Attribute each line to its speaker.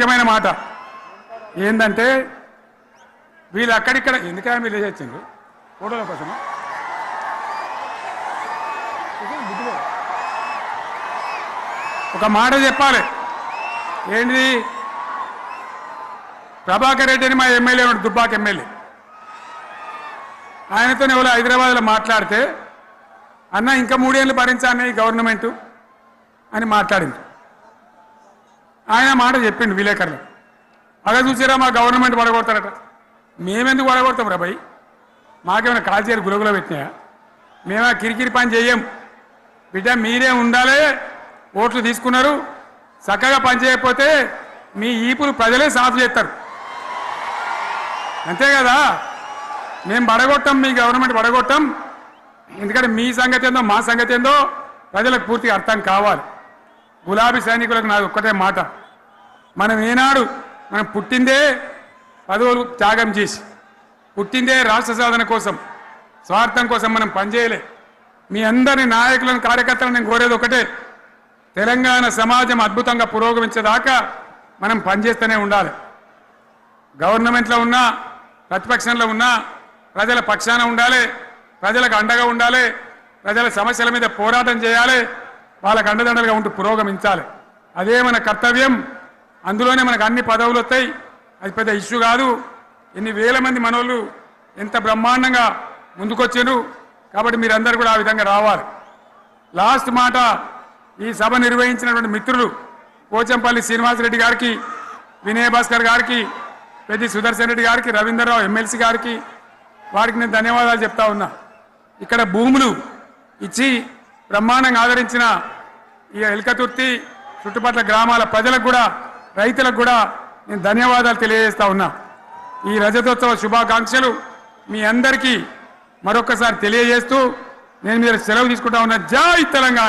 Speaker 1: ముఖ్యమైన మాట. ఏంటంటే వీళ్ళు అక్కడిక్కడ ఎందుకైనా మీరు లేచొచ్చిండ్రు ఫోటోల కోసమా? ఒక మాట చెప్పాలి. ఏంటి ప్రభాకర్ రెడ్డి అని మా ఎమ్మెల్యే ఉన్నాడు దుబ్బాక ఎమ్మెల్యే. ఆయనతో ఎవరు హైదరాబాద్లో మాట్లాడితే అన్న ఇంకా మూడేళ్ళు భరించాలని ఈ గవర్నమెంట్ అని మాట్లాడింది. ఆయన మాట చెప్పిండు విలేకరులు. అలా చూసారా మా గవర్నమెంట్ పడగొడతారట మేమెందుకు పడగొడతాం రా భయ్ మాకేమైనా కాల్చేరు గురుగులో పెట్టినాయా? మేము ఆ కిరికిరి పని చేయం బిడ్డ మీరే ఉండాలి ఓట్లు తీసుకున్నారు. చక్కగా పని చేయకపోతే మీ ఈపులు ప్రజలే సాఫ్ చేస్తారు. అంతే కదా? మేము పడగొట్టాం మీ గవర్నమెంట్ పడగొట్టాం ఎందుకంటే మీ సంగతి ఏందో మా సంగతి ఏందో ప్రజలకు పూర్తిగా అర్థం కావాలి. గులాబీ సైనికులకు నాది ఒక్కటే మాట. మనం ఏనాడు మనం పుట్టిందే పదవులు త్యాగం చేసి పుట్టిందే రాష్ట్ర సాధన కోసం స్వార్థం కోసం మనం పనిచేయలే. మీ అందరి నాయకులను కార్యకర్తలను నేను కోరేది ఒకటే తెలంగాణ సమాజం అద్భుతంగా పురోగమించేదాకా మనం పనిచేస్తూనే ఉండాలి. గవర్నమెంట్లో ఉన్నా ప్రతిపక్షంలో ఉన్నా ప్రజల పక్షాన ఉండాలి ప్రజలకు అండగా ఉండాలి ప్రజల సమస్యల మీద పోరాటం చేయాలి వాళ్ళకు అండదండలుగా ఉంటూ పురోగమించాలి. అదే మన కర్తవ్యం. అందులోనే మనకు అన్ని పదవులు వస్తాయి. అది పెద్ద ఇష్యూ కాదు. ఎన్ని వేల మంది మనోళ్ళు ఎంత బ్రహ్మాండంగా ముందుకొచ్చారు. కాబట్టి మీరందరూ కూడా ఆ విధంగా రావాలి. లాస్ట్ మాట ఈ సభ నిర్వహించినటువంటి మిత్రులు పోచంపల్లి శ్రీనివాసరెడ్డి గారికి వినయ్ భాస్కర్ గారికి పెద్ది సుదర్శన్ రెడ్డి గారికి రవీంద్రరావు ఎమ్మెల్సీ గారికి వారికి నేను ధన్యవాదాలు చెప్తా ఉన్నా. ఇక్కడ భూములు ఇచ్చి బ్రహ్మాండంగా ఆదరించిన ఈ ఎల్కతుర్తి చుట్టుపక్కల గ్రామాల ప్రజలకు కూడా రైతులకు కూడా నేను ధన్యవాదాలు తెలియజేస్తా ఉన్నా. ఈ రజతోత్సవ శుభాకాంక్షలు మీ అందరికీ మరొకసారి తెలియజేస్తూ నేను మీరు సెలవు తీసుకుంటా ఉన్నా. జై తెలంగాణ!